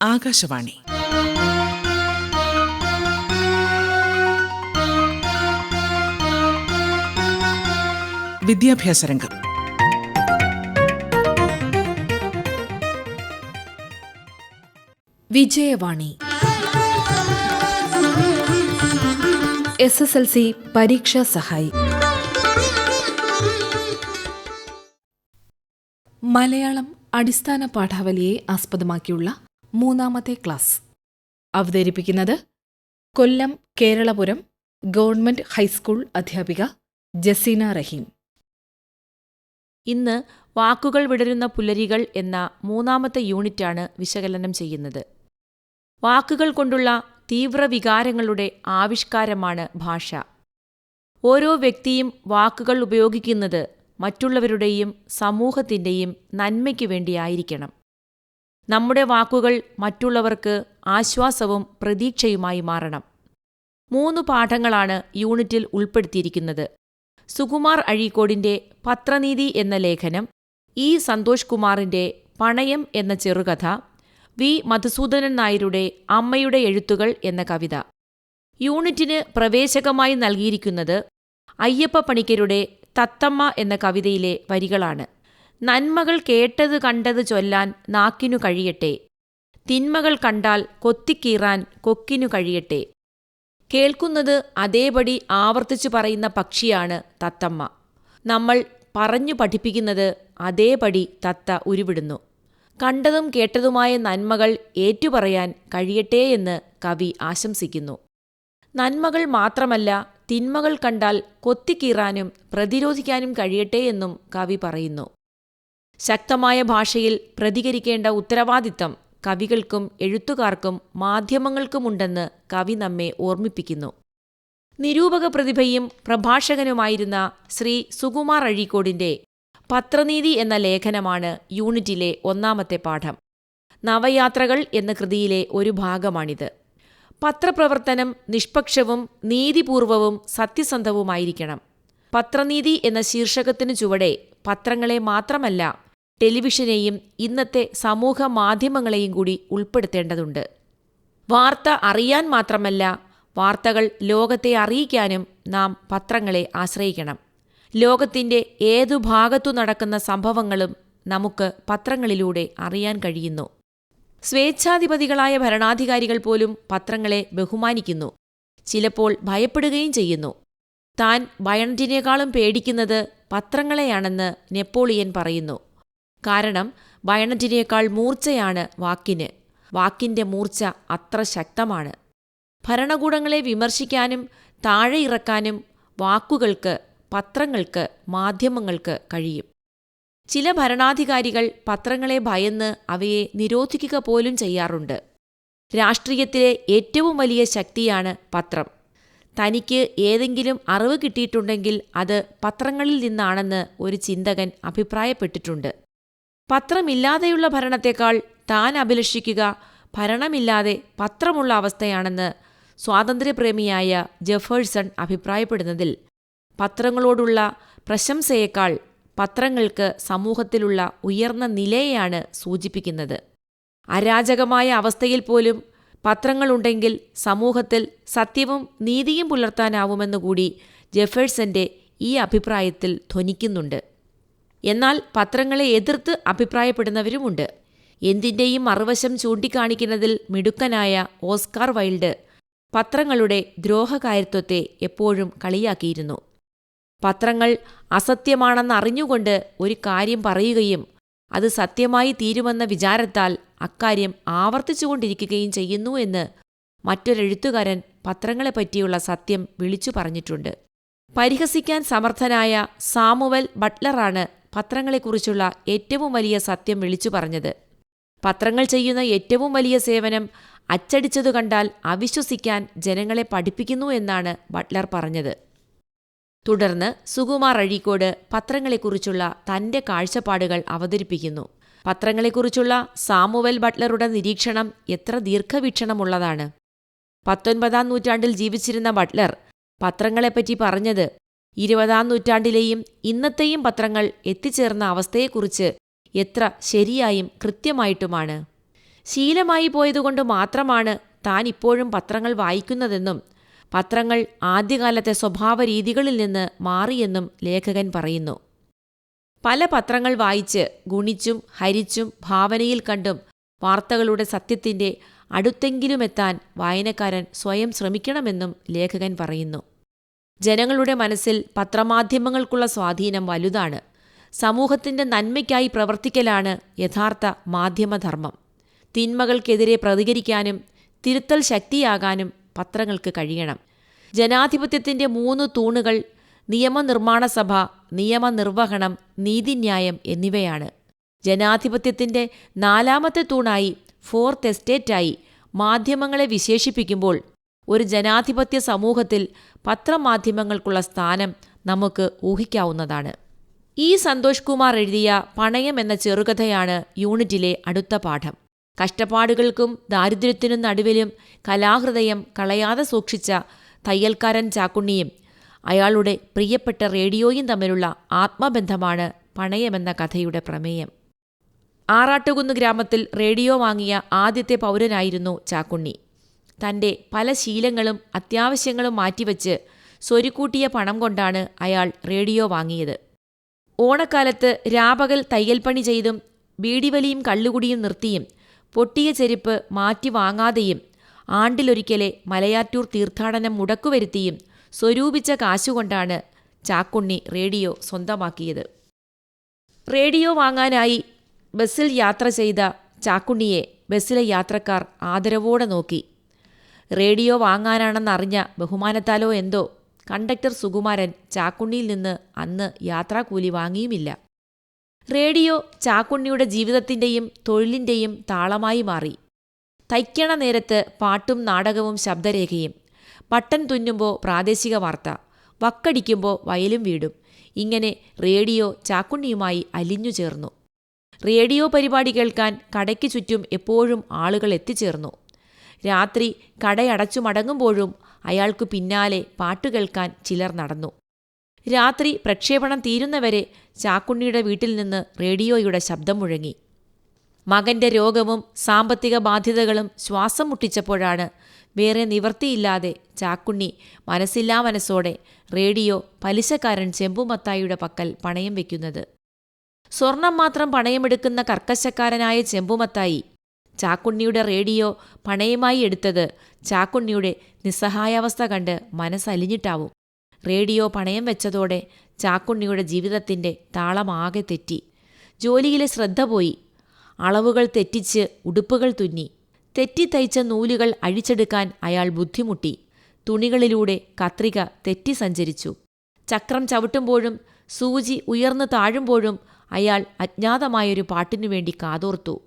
ആകാശവാണി. വിദ്യാഭ്യാസ രംഗം. Vijayavani. S S L C പരീക്ഷാ സഹായി. മലയാളം അടിസ്ഥാന പാഠാവലിയെ ആസ്പദമാക്കിയുള്ള മൂന്നാമത്തെ ക്ലാസ്. അവതരിപ്പിക്കുന്നത് കൊല്ലം കേരളപുരം ഗവൺമെന്റ് ഹൈസ്കൂൾ അധ്യാപിക ജസീന റഹീം. ഇന്ന് വാക്കുകൾ വിടരുന്ന പുലരികൾ എന്ന മൂന്നാമത്തെ യൂണിറ്റാണ് വിശകലനം ചെയ്യുന്നത്. വാക്കുകൾ കൊണ്ടുള്ള തീവ്രവികാരങ്ങളുടെ ആവിഷ്കാരമാണ് ഭാഷ. ഓരോ വ്യക്തിയും വാക്കുകൾ ഉപയോഗിക്കുന്നത് മറ്റുള്ളവരുടെയും സമൂഹത്തിന്റെയും നന്മയ്ക്കു വേണ്ടിയായിരിക്കണം. നമ്മുടെ വാക്കുകൾ മറ്റുള്ളവർക്ക് ആശ്വാസവും പ്രതീക്ഷയുമായി മാറണം. മൂന്ന് പാഠങ്ങളാണ് യൂണിറ്റിൽ ഉൾപ്പെടുത്തിയിരിക്കുന്നത്. സുകുമാർ അഴീക്കോടിന്റെ പത്രനീതി എന്ന ലേഖനം ഇ സന്തോഷ് കുമാറിന്റെ പണയം എന്ന ചെറുകഥ വി മധുസൂദനൻ നായരുടെ അമ്മയുടെ എഴുത്തുകൾ എന്ന കവിത. യൂണിറ്റിന് പ്രവേശകമായി നൽകിയിരിക്കുന്നത് അയ്യപ്പ പണിക്കരുടെ തത്തമ്മ എന്ന കവിതയിലെ വരികളാണ്. നന്മകൾ കേട്ടത് കണ്ടത് ചൊല്ലാൻ നാക്കിനു കഴിയട്ടെ. തിന്മകൾ കണ്ടാൽ കൊത്തിക്കീറാൻ കൊക്കിനു കഴിയട്ടെ. കേൾക്കുന്നത് അതേപടി ആവർത്തിച്ചു പറയുന്ന പക്ഷിയാണ് തത്തമ്മ. നമ്മൾ പറഞ്ഞു പഠിപ്പിക്കുന്നത് അതേപടി തത്ത ഉരുവിടുന്നു. കണ്ടതും കേട്ടതുമായ നന്മകൾ ഏറ്റുപറയാൻ കഴിയട്ടെ എന്ന് കവി ആശംസിക്കുന്നു. നന്മകൾ മാത്രമല്ല തിന്മകൾ കണ്ടാൽ കൊത്തിക്കീറാനും പ്രതിരോധിക്കാനും കഴിയട്ടെ എന്നും കവി പറയുന്നു. ശക്തമായ ഭാഷയിൽ പ്രതികരിക്കേണ്ട ഉത്തരവാദിത്തം കവികൾക്കും എഴുത്തുകാർക്കും മാധ്യമങ്ങൾക്കുമുണ്ടെന്ന് കവി നമ്മെ ഓർമ്മിപ്പിക്കുന്നു. നിരൂപക പ്രതിഭയും പ്രഭാഷകനുമായിരുന്ന ശ്രീ സുകുമാർ അഴീക്കോടിന്റെ പത്രനീതി എന്ന ലേഖനമാണ് യൂണിറ്റിലെ ഒന്നാമത്തെ പാഠം. നവയാത്രകൾ എന്ന കൃതിയിലെ ഒരു ഭാഗമാണിത്. പത്രപ്രവർത്തനം നിഷ്പക്ഷവും നീതിപൂർവവും സത്യസന്ധവുമായിരിക്കണം. പത്രനീതി എന്ന ശീർഷകത്തിനു ചുവടെ പത്രങ്ങളെ മാത്രമല്ല ടെലിവിഷനെയും ഇന്നത്തെ സമൂഹ മാധ്യമങ്ങളെയും കൂടി ഉൾപ്പെടുത്തേണ്ടതുണ്ട്. വാർത്ത അറിയാൻ മാത്രമല്ല വാർത്തകൾ ലോകത്തെ അറിയിക്കാനും നാം പത്രങ്ങളെ ആശ്രയിക്കണം. ലോകത്തിന്റെ ഏതു ഭാഗത്തു നടക്കുന്ന സംഭവങ്ങളും നമുക്ക് പത്രങ്ങളിലൂടെ അറിയാൻ കഴിയുന്നു. സ്വേച്ഛാധിപതികളായ ഭരണാധികാരികൾ പോലും പത്രങ്ങളെ ബഹുമാനിക്കുന്നു. ചിലപ്പോൾ ഭയപ്പെടുകയും ചെയ്യുന്നു. താൻ ബയണറ്റിനേക്കാളും പേടിക്കുന്നത് പത്രങ്ങളെയാണെന്ന് നെപ്പോളിയൻ പറയുന്നു. കാരണം വയണറ്റിനേക്കാൾ മൂർച്ചയാണ് വാക്കിന്. വാക്കിന്റെ മൂർച്ച അത്ര ശക്തമാണ്. ഭരണകൂടങ്ങളെ വിമർശിക്കാനും താഴെ ഇറക്കാനും വാക്കുകൾക്ക് പത്രങ്ങൾക്ക് മാധ്യമങ്ങൾക്ക് കഴിയും. ചില ഭരണാധികാരികൾ പത്രങ്ങളെ ഭയന്ന് അവയെ നിരോധിക്കുക പോലും ചെയ്യാറുണ്ട്. രാഷ്ട്രീയത്തിലെ ഏറ്റവും വലിയ ശക്തിയാണ് പത്രം. തനിക്ക് ഏതെങ്കിലും അറിവ് കിട്ടിയിട്ടുണ്ടെങ്കിൽ അത് പത്രങ്ങളിൽ നിന്നാണെന്ന് ഒരു ചിന്തകൻ അഭിപ്രായപ്പെട്ടിട്ടുണ്ട്. പത്രമില്ലാതെയുള്ള ഭരണത്തെക്കാൾ താൻ അഭിലഷിക്കുക ഭരണമില്ലാതെ പത്രമുള്ള അവസ്ഥയാണെന്ന് സ്വാതന്ത്ര്യപ്രേമിയായ ജെഫേഴ്സൺ അഭിപ്രായപ്പെടുന്നതിൽ പത്രങ്ങളോടുള്ള പ്രശംസയേക്കാൾ പത്രങ്ങൾക്ക് സമൂഹത്തിലുള്ള ഉയർന്ന നിലയെയാണ് സൂചിപ്പിക്കുന്നത്. അരാജകമായ അവസ്ഥയിൽ പോലും പത്രങ്ങളുണ്ടെങ്കിൽ സമൂഹത്തിൽ സത്യവും നീതിയും പുലർത്താനാവുമെന്നുകൂടി ജെഫേഴ്സന്റെ ഈ അഭിപ്രായത്തിൽ ധ്വനിക്കുന്നുണ്ട്. എന്നാൽ പത്രങ്ങളെ എതിർത്ത് അഭിപ്രായപ്പെടുന്നവരുമുണ്ട്. എന്തിന്റെയും മറുവശം ചൂണ്ടിക്കാണിക്കുന്നതിൽ മിടുക്കനായ ഓസ്കാർ വൈൽഡ് പത്രങ്ങളുടെ ദ്രോഹകാരിത്വത്തെ എപ്പോഴും കളിയാക്കിയിരുന്നു. പത്രങ്ങൾ അസത്യമാണെന്ന് അറിഞ്ഞുകൊണ്ട് ഒരു കാര്യം പറയുകയും അത് സത്യമായി തീരുമെന്ന വിചാരത്താൽ അക്കാര്യം ആവർത്തിച്ചുകൊണ്ടിരിക്കുകയും ചെയ്യുന്നു എന്ന് മറ്റൊരെഴുത്തുകാരൻ പത്രങ്ങളെപ്പറ്റിയുള്ള സത്യം വിളിച്ചു പറഞ്ഞിട്ടുണ്ട്. പരിഹസിക്കാൻ സമർത്ഥനായ സാമുവൽ ബട്ട്ലറാണ് പത്രങ്ങളെക്കുറിച്ചുള്ള ഏറ്റവും വലിയ സത്യം വിളിച്ചു പറഞ്ഞത്. പത്രങ്ങൾ ചെയ്യുന്ന ഏറ്റവും വലിയ സേവനം അച്ചടിച്ചതു കണ്ടാൽ അവിശ്വസിക്കാൻ ജനങ്ങളെ പഠിപ്പിക്കുന്നു എന്നാണ് ബട്ട്ലർ പറഞ്ഞത്. തുടർന്ന് സുകുമാർ അഴീക്കോട് പത്രങ്ങളെക്കുറിച്ചുള്ള തന്റെ കാഴ്ചപ്പാടുകൾ അവതരിപ്പിക്കുന്നു. പത്രങ്ങളെക്കുറിച്ചുള്ള സാമുവൽ ബട്ട്ലറുടെ നിരീക്ഷണം എത്ര ദീർഘവീക്ഷണമുള്ളതാണ്. പത്തൊൻപതാം നൂറ്റാണ്ടിൽ ജീവിച്ചിരുന്ന ബട്ട്ലർ പത്രങ്ങളെപ്പറ്റി പറഞ്ഞത് ഇരുപതാം നൂറ്റാണ്ടിലെയും ഇന്നത്തെയും പത്രങ്ങൾ എത്തിച്ചേർന്ന അവസ്ഥയെക്കുറിച്ച് എത്ര ശരിയായും കൃത്യമായിട്ടുമാണ്. ശീലമായി പോയതുകൊണ്ട് മാത്രമാണ് താൻ ഇപ്പോഴും പത്രങ്ങൾ വായിക്കുന്നതെന്നും പത്രങ്ങൾ ആദ്യകാലത്തെ സ്വഭാവ രീതികളിൽ നിന്ന് മാറിയെന്നും ലേഖകൻ പറയുന്നു. പല പത്രങ്ങൾ വായിച്ച് ഗുണിച്ചും ഹരിച്ചും ഭാവനയിൽ കണ്ടും വാർത്തകളുടെ സത്യത്തിന്റെ അടുത്തെങ്കിലുമെത്താൻ വായനക്കാരൻ സ്വയം ശ്രമിക്കണമെന്നും ലേഖകൻ പറയുന്നു. ജനങ്ങളുടെ മനസ്സിൽ പത്രമാധ്യമങ്ങൾക്കുള്ള സ്വാധീനം വലുതാണ്. സമൂഹത്തിന്റെ നന്മയ്ക്കായി പ്രവർത്തിക്കലാണ് യഥാർത്ഥ മാധ്യമധർമ്മം. തിന്മകൾക്കെതിരെ പ്രതികരിക്കാനും തിരുത്തൽ ശക്തിയാകാനും പത്രങ്ങൾക്ക് കഴിയണം. ജനാധിപത്യത്തിന്റെ മൂന്ന് തൂണുകൾ നിയമനിർമ്മാണ സഭ നിയമനിർവഹണം നീതിന്യായം എന്നിവയാണ്. ജനാധിപത്യത്തിന്റെ നാലാമത്തെ തൂണായി ഫോർത്ത് എസ്റ്റേറ്റായി മാധ്യമങ്ങളെ വിശേഷിപ്പിക്കുമ്പോൾ ഒരു ജനാധിപത്യ സമൂഹത്തിൽ പത്രമാധ്യമങ്ങൾക്കുള്ള സ്ഥാനം നമുക്ക് ഊഹിക്കാവുന്നതാണ്. ഈ സന്തോഷ് കുമാർ എഴുതിയ പണയം എന്ന ചെറുകഥയാണ് യൂണിറ്റിലെ അടുത്ത പാഠം. കഷ്ടപ്പാടുകൾക്കും ദാരിദ്ര്യത്തിനും നടുവിലും കലാഹൃദയം കളയാതെ സൂക്ഷിച്ച തയ്യൽക്കാരൻ ചാക്കുണ്ണിയും അയാളുടെ പ്രിയപ്പെട്ട റേഡിയോയും തമ്മിലുള്ള ആത്മബന്ധമാണ് പണയമെന്ന കഥയുടെ പ്രമേയം. ആറാട്ടുകുന്ന് ഗ്രാമത്തിൽ റേഡിയോ വാങ്ങിയ ആദ്യത്തെ പൗരനായിരുന്നു ചാക്കുണ്ണി. തന്റെ പല ശീലങ്ങളും അത്യാവശ്യങ്ങളും മാറ്റിവെച്ച് സ്വരുക്കൂട്ടിയ പണം കൊണ്ടാണ് അയാൾ റേഡിയോ വാങ്ങിയത്. ഓണക്കാലത്ത് രാപകൽ തയ്യൽപ്പണി ചെയ്തും ബീഡിവലിയും കള്ളുകുടിയും നിർത്തിയും പൊട്ടിയ ചെരുപ്പ് മാറ്റി വാങ്ങാതെയും ആണ്ടിലൊരിക്കലെ മലയാറ്റൂർ തീർത്ഥാടനം മുടക്കുവരുത്തിയും സ്വരൂപിച്ച കാശുകൊണ്ടാണ് ചാക്കുണ്ണി റേഡിയോ സ്വന്തമാക്കിയത്. റേഡിയോ വാങ്ങാനായി ബസ്സിൽ യാത്ര ചെയ്ത ചാക്കുണ്ണിയെ ബസ്സിലെ യാത്രക്കാർ ആദരവോടെ നോക്കി. റേഡിയോ വാങ്ങാനാണെന്നറിഞ്ഞ ബഹുമാനത്താലോ എന്തോ. കണ്ടക്ടർ സുകുമാരൻ ചാക്കുണ്ണിയിൽ നിന്ന് അന്ന് യാത്രാക്കൂലി വാങ്ങിയുമില്ല. റേഡിയോ ചാക്കുണ്ണിയുടെ ജീവിതത്തിന്റെയും തൊഴിലിന്റെയും താളമായി മാറി. തയ്ക്കണ നേരത്ത് പാട്ടും നാടകവും ശബ്ദരേഖയും. പട്ടൻ തുന്നുമ്പോൾ പ്രാദേശിക വാർത്ത. വക്കടിക്കുമ്പോൾ വയലും വീടും. ഇങ്ങനെ റേഡിയോ ചാക്കുണ്ണിയുമായി അലിഞ്ഞു ചേർന്നു. റേഡിയോ പരിപാടി കേൾക്കാൻ കടയ്ക്ക് ചുറ്റും എപ്പോഴും ആളുകൾ എത്തിച്ചേർന്നു. രാത്രി കടയടച്ചു മടങ്ങുമ്പോഴും അയാൾക്കു പിന്നാലെ പാട്ടു കേൾക്കാൻ ചിലർ നടന്നു. രാത്രി പ്രക്ഷേപണം തീരുന്നവരെ ചാക്കുണ്ണിയുടെ വീട്ടിൽ നിന്ന് റേഡിയോയുടെ ശബ്ദം മുഴങ്ങി. മകന്റെ രോഗവും സാമ്പത്തിക ബാധ്യതകളും ശ്വാസം മുട്ടിച്ചപ്പോഴാണ് വേറെ നിവർത്തിയില്ലാതെ ചാക്കുണ്ണി മനസ്സില്ലാ മനസ്സോടെ റേഡിയോ പലിശക്കാരൻ ചെമ്പുമത്തായിയുടെ പക്കൽ പണയം വയ്ക്കുന്നത് സ്വർണം മാത്രം പണയമെടുക്കുന്ന കർക്കശക്കാരനായ ചെമ്പുമത്തായി ചാക്കുണ്ണിയുടെ റേഡിയോ പണയമായി എടുത്തത് ചാക്കുണ്ണിയുടെ നിസ്സഹായാവസ്ഥ കണ്ട് മനസ്സലിഞ്ഞിട്ടാവും. റേഡിയോ പണയം വെച്ചതോടെ ചാക്കുണ്ണിയുടെ ജീവിതത്തിന്റെ താളമാകെ തെറ്റി. ജോലിയിലെ ശ്രദ്ധ പോയി. അളവുകൾ തെറ്റിച്ച് ഉടുപ്പുകൾ തുന്നി. തെറ്റിത്തയ്ച്ച നൂലുകൾ അഴിച്ചെടുക്കാൻ അയാൾ ബുദ്ധിമുട്ടി. തുണികളിലൂടെ കത്രിക തെറ്റി സഞ്ചരിച്ചു. ചക്രം ചവിട്ടുമ്പോഴും സൂചി ഉയർന്നു താഴുമ്പോഴും അയാൾ അജ്ഞാതമായൊരു പാട്ടിനു വേണ്ടി കാതോർത്തു.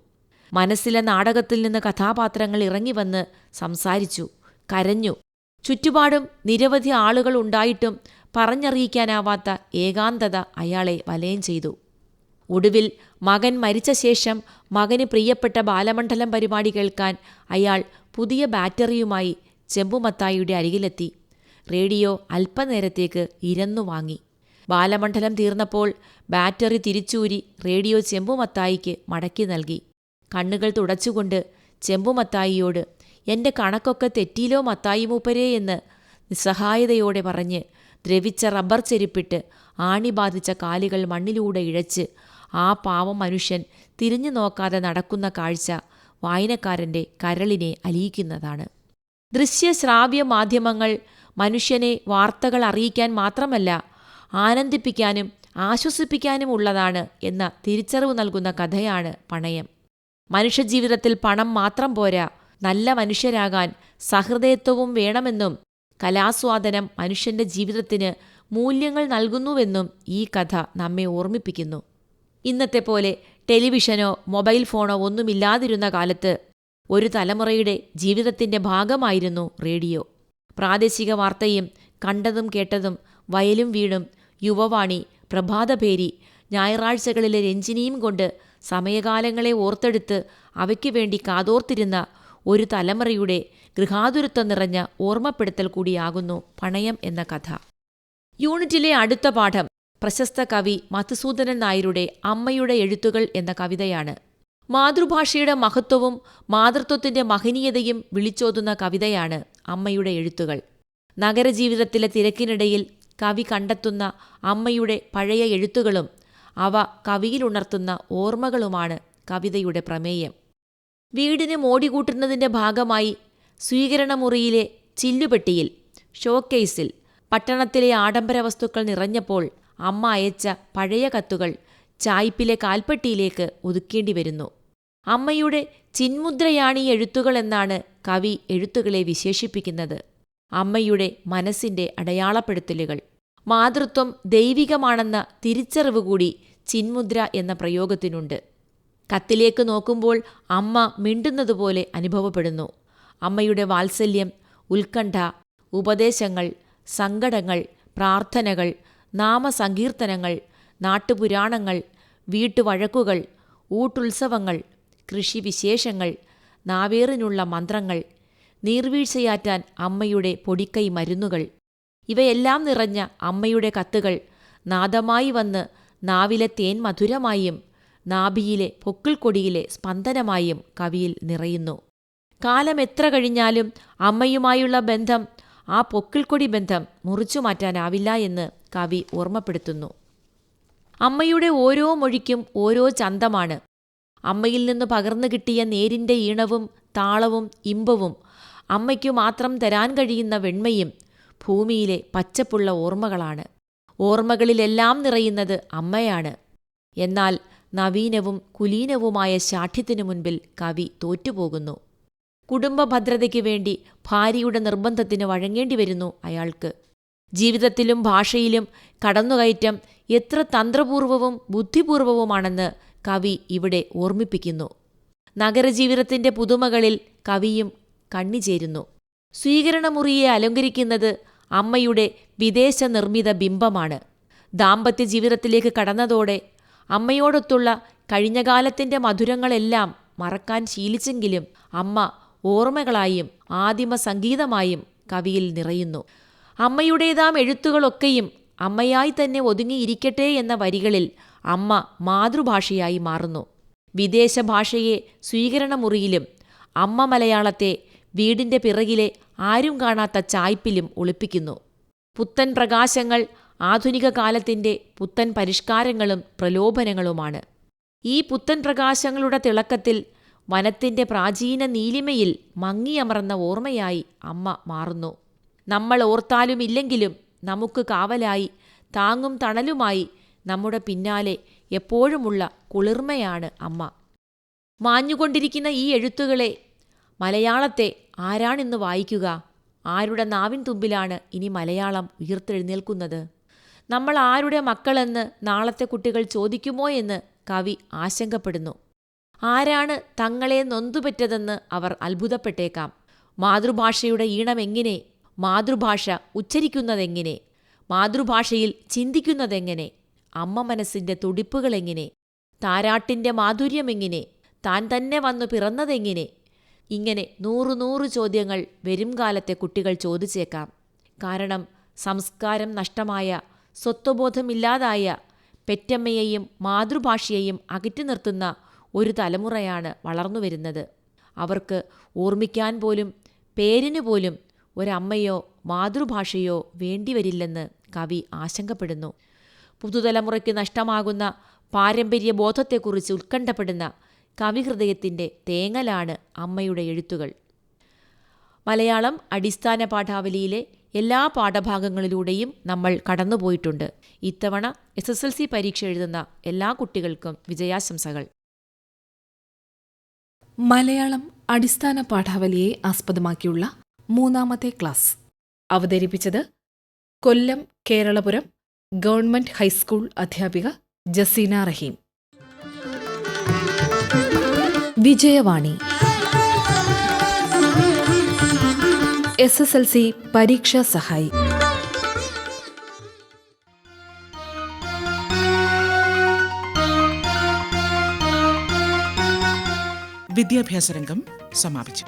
മനസ്സിലെ നാടകത്തിൽ നിന്ന് കഥാപാത്രങ്ങൾ ഇറങ്ങി വന്ന് സംസാരിച്ചു കരഞ്ഞു. ചുറ്റുപാടും നിരവധി ആളുകൾ ഉണ്ടായിട്ടും പറഞ്ഞറിയിക്കാനാവാത്ത ഏകാന്തത അയാളെ വലയം ചെയ്തു. ഒടുവിൽ മകൻ മരിച്ച ശേഷം മകന് പ്രിയപ്പെട്ട ബാലമണ്ഡലം പരിപാടി കേൾക്കാൻ അയാൾ പുതിയ ബാറ്ററിയുമായി ചെമ്പുമത്തായിയുടെ അരികിലെത്തി. റേഡിയോ അല്പനേരത്തേക്ക് ഇരന്നു വാങ്ങി. ബാലമണ്ഡലം തീർന്നപ്പോൾ ബാറ്ററി തിരിച്ചൂരി റേഡിയോ ചെമ്പുമത്തായിക്ക് മടക്കി നൽകി. കണ്ണുകൾ തുടച്ചുകൊണ്ട് ചെമ്പുമത്തായിയോട് എന്റെ കണക്കൊക്കെ തെറ്റിയിലോ മത്തായി മൂപ്പരേ? എന്ന് നിസ്സഹായതയോടെ പറഞ്ഞ് ദ്രവിച്ച റബ്ബർ ചെരുപ്പിട്ട് ആണി ബാധിച്ച കാലുകൾ മണ്ണിലൂടെ ഇഴച്ച് ആ പാവം മനുഷ്യൻ തിരിഞ്ഞു നോക്കാതെ നടക്കുന്ന കാഴ്ച വായനക്കാരന്റെ കരളിനെ അലിയിക്കുന്നതാണ്. ദൃശ്യ ശ്രാവ്യ മാധ്യമങ്ങൾ മനുഷ്യനെ വാർത്തകൾ അറിയിക്കാൻ മാത്രമല്ല ആനന്ദിപ്പിക്കാനും ആശ്വസിപ്പിക്കാനും ഉള്ളതാണ് എന്ന തിരിച്ചറിവ് നൽകുന്ന കഥയാണ് പണയം. മനുഷ്യജീവിതത്തിൽ പണം മാത്രം പോരാ. നല്ല മനുഷ്യരാകാൻ സഹൃദയത്വവും വേണമെന്നും കലാസ്വാദനം മനുഷ്യന്റെ ജീവിതത്തിന് മൂല്യങ്ങൾ നൽകുന്നുവെന്നും ഈ കഥ നമ്മെ ഓർമ്മിപ്പിക്കുന്നു. ഇന്നത്തെ പോലെ ടെലിവിഷനോ മൊബൈൽ ഫോണോ ഒന്നുമില്ലാതിരുന്ന കാലത്ത് ഒരു തലമുറയുടെ ജീവിതത്തിന്റെ ഭാഗമായിരുന്നു റേഡിയോ. പ്രാദേശിക വാർത്തയും കണ്ടതും കേട്ടതും വയലും വീടും യുവവാണി പ്രഭാതഭേരി ഞായറാഴ്ചകളിലെ രഞ്ജിനിയും കൊണ്ട് സമയകാലങ്ങളെ ഓർത്തെടുത്ത് അവയ്ക്ക് വേണ്ടി കാതോർത്തിരുന്ന ഒരു തലമുറയുടെ ഗൃഹാതുരത്വം നിറഞ്ഞ ഓർമ്മപ്പെടുത്തൽ കൂടിയാകുന്നു പണയം എന്ന കഥ. യൂണിറ്റിലെ അടുത്ത പാഠം പ്രശസ്ത കവി മധുസൂദനൻ നായരുടെ അമ്മയുടെ എഴുത്തുകൾ എന്ന കവിതയാണ്. മാതൃഭാഷയുടെ മഹത്വവും മാതൃത്വത്തിന്റെ മഹനീയതയും വിളിച്ചോതുന്ന കവിതയാണ് അമ്മയുടെ എഴുത്തുകൾ. നഗരജീവിതത്തിലെ തിരക്കിനിടയിൽ കവി കണ്ടെത്തുന്ന അമ്മയുടെ പഴയ എഴുത്തുകളും അവ കവിയിലുണർത്തുന്ന ഓർമ്മകളുമാണ് കവിതയുടെ പ്രമേയം. വീടിന് മോടികൂട്ടുന്നതിന്റെ ഭാഗമായി സ്വീകരണമുറിയിലെ ചില്ലുപെട്ടിയിൽ ഷോക്കേസിൽ പട്ടണത്തിലെ ആഡംബര വസ്തുക്കൾ നിറഞ്ഞപ്പോൾ അമ്മ അയച്ച പഴയ കത്തുകൾ ചായ്പിലെ കാൽപ്പെട്ടിയിലേക്ക് ഒതുക്കേണ്ടി വരുന്നു അമ്മയുടെ ചിന്മുദ്രയാണീ എഴുത്തുകൾ എന്നാണ് കവി എഴുത്തുകളെ വിശേഷിപ്പിക്കുന്നത്. അമ്മയുടെ മനസ്സിന്റെ അടയാളപ്പെടുത്തലുകൾ. മാതൃത്വം ദൈവികമാണെന്ന തിരിച്ചറിവ് കൂടി ചിന്മുദ്ര എന്ന പ്രയോഗത്തിനുണ്ട്. കത്തിലേക്ക് നോക്കുമ്പോൾ അമ്മ മിണ്ടുന്നതുപോലെ അനുഭവപ്പെടുന്നു. അമ്മയുടെ വാത്സല്യം ഉത്കണ്ഠ ഉപദേശങ്ങൾ സങ്കടങ്ങൾ പ്രാർത്ഥനകൾ നാമസങ്കീർത്തനങ്ങൾ നാട്ടുപുരാണങ്ങൾ വീട്ടുവഴക്കുകൾ ഊട്ടുത്സവങ്ങൾ കൃഷിവിശേഷങ്ങൾ നാവേറിനുള്ള മന്ത്രങ്ങൾ നീർവീഴ്ചയാറ്റാൻ അമ്മയുടെ പൊടിക്കൈ മരുന്നുകൾ ഇവയെല്ലാം നിറഞ്ഞ അമ്മയുടെ കത്തുകൾ നാദമായി വന്ന് നാവിലെ തേൻ മധുരമായും നാഭിയിലെ പൊക്കിൾക്കൊടിയിലെ സ്പന്ദനമായും കവിയിൽ നിറയുന്നു. കാലം എത്ര കഴിഞ്ഞാലും അമ്മയുമായുള്ള ബന്ധം ആ പൊക്കിൾക്കൊടി ബന്ധം മുറിച്ചു മാറ്റാനാവില്ല എന്ന് കവി ഓർമ്മപ്പെടുത്തുന്നു. അമ്മയുടെ ഓരോ മൊഴിക്കും ഓരോ ചന്തമാണ്. അമ്മയിൽ നിന്ന് പകർന്നു കിട്ടിയ നേരിന്റെ ഈണവും താളവും ഇമ്പവും അമ്മയ്ക്കു മാത്രം തരാൻ കഴിയുന്ന വെണ്മയും ഭൂമിയിലെ പച്ചപ്പുള്ള ഓർമ്മകളാണ്. ഓർമ്മകളിലെല്ലാം നിറയുന്നത് അമ്മയാണ്. എന്നാൽ നവീനവും കുലീനവുമായ ശാഠ്യത്തിനു മുൻപിൽ കവി തോറ്റുപോകുന്നു. കുടുംബഭദ്രതയ്ക്ക് വേണ്ടി ഭാര്യയുടെ നിർബന്ധത്തിന് വഴങ്ങേണ്ടി വരുന്നു അയാൾക്ക്. ജീവിതത്തിലും ഭാഷയിലും കടന്നുകയറ്റം എത്ര തന്ത്രപൂർവവും ബുദ്ധിപൂർവവുമാണെന്ന് കവി ഇവിടെ ഓർമ്മിപ്പിക്കുന്നു. നഗരജീവിതത്തിന്റെ പുതുമകളിൽ കവിയും കണ്ണിചേരുന്നു. സ്വീകരണമുറിയെ അലങ്കരിക്കുന്നത് അമ്മയുടെ വിദേശ നിർമ്മിത ബിംബമാണ്. ദാമ്പത്യ ജീവിതത്തിലേക്ക് കടന്നതോടെ അമ്മയോടൊത്തുള്ള കഴിഞ്ഞകാലത്തിന്റെ മധുരങ്ങളെല്ലാം മറക്കാൻ ശീലിച്ചെങ്കിലും അമ്മ ഓർമ്മകളായും ആദിമ സംഗീതമായും കവിയിൽ നിറയുന്നു. അമ്മയുടേതാം എഴുത്തുകളൊക്കെയും അമ്മയായി തന്നെ ഒതുങ്ങിയിരിക്കട്ടെ എന്ന വരികളിൽ അമ്മ മാതൃഭാഷയായി മാറുന്നു. വിദേശ ഭാഷയെ സ്വീകരണമുറിയിലും അമ്മ മലയാളത്തെ വീടിന്റെ പിറകിലെ ആരും കാണാത്ത ചായ്പിലും ഒളിപ്പിക്കുന്നു. പുത്തൻ പ്രകാശങ്ങൾ ആധുനിക കാലത്തിന്റെ പുത്തൻ പരിഷ്കാരങ്ങളും പ്രലോഭനങ്ങളുമാണ്. ഈ പുത്തൻ പ്രകാശങ്ങളുടെ തിളക്കത്തിൽ വനത്തിന്റെ പ്രാചീന നീലിമയിൽ മങ്ങിയമർന്ന ഓർമ്മയായി അമ്മ മാറുന്നു. നമ്മൾ ഓർത്താലും ഇല്ലെങ്കിലും നമുക്ക് കാവലായി താങ്ങും തണലുമായി നമ്മുടെ പിന്നാലെ എപ്പോഴുമുള്ള കുളിർമയാണ് അമ്മ. മാഞ്ഞുകൊണ്ടിരിക്കുന്ന ഈ എഴുത്തുകളെ മലയാളത്തെ ആരാണിന്ന് വായിക്കുക ആരുടെ നാവിൻ തുമ്പിലാണ് ഇനി മലയാളം ഉയർത്തെഴുന്നേൽക്കുന്നത്? നമ്മൾ ആരുടെ മക്കളെന്ന് നാളത്തെ കുട്ടികൾ ചോദിക്കുമോ എന്ന് കവി ആശങ്കപ്പെടുന്നു. ആരാണ് തങ്ങളെ നൊന്തുപറ്റതെന്ന് അവർ അത്ഭുതപ്പെട്ടേക്കാം. മാതൃഭാഷയുടെ ഈണമെങ്ങനെ മാതൃഭാഷ ഉച്ചരിക്കുന്നതെങ്ങനെ? മാതൃഭാഷയിൽ ചിന്തിക്കുന്നതെങ്ങനെ? അമ്മ മനസ്സിന്റെ തുടിപ്പുകളെങ്ങനെ? താരാട്ടിന്റെ മാധുര്യമെങ്ങനെ? താൻ തന്നെ വന്നു പിറന്നതെങ്ങനെ? ഇങ്ങനെ നൂറു നൂറ് ചോദ്യങ്ങൾ വരും കാലത്തെ കുട്ടികൾ ചോദിച്ചേക്കാം. കാരണം സംസ്കാരം നഷ്ടമായ സ്വത്വബോധമില്ലാതായ പെറ്റമ്മയെയും മാതൃഭാഷയെയും അകറ്റി നിർത്തുന്ന ഒരു തലമുറയാണ് വളർന്നു വരുന്നത്. അവർക്ക് ഓർമ്മിക്കാൻ പോലും പേരിന് പോലും ഒരമ്മയോ മാതൃഭാഷയോ വേണ്ടിവരില്ലെന്ന് കവി ആശങ്കപ്പെടുന്നു. പുതുതലമുറയ്ക്ക് നഷ്ടമാകുന്ന പാരമ്പര്യ ബോധത്തെക്കുറിച്ച് ഉത്കണ്ഠപ്പെടുന്ന കവിഹൃദയത്തിന്റെ തേങ്ങലാണ് അമ്മയുടെ എഴുത്തുകൾ. മലയാളം അടിസ്ഥാന പാഠാവലിയിലെ എല്ലാ പാഠഭാഗങ്ങളിലൂടെയും നമ്മൾ കടന്നുപോയിട്ടുണ്ട്. ഇത്തവണ എസ് എസ് എൽ സി പരീക്ഷ എഴുതുന്ന എല്ലാ കുട്ടികൾക്കും വിജയാശംസകൾ. മലയാളം അടിസ്ഥാന പാഠാവലിയെ ആസ്പദമാക്കിയുള്ള മൂന്നാമത്തെ ക്ലാസ്. അവതരിപ്പിച്ചത് കൊല്ലം കേരളപുരം ഗവൺമെന്റ് ഹൈസ്കൂൾ അധ്യാപിക Jaseena Rahim. Vijayavani. S S L C പരീക്ഷാ സഹായി. വിദ്യാഭ്യാസ രംഗം സമാപിച്ചു.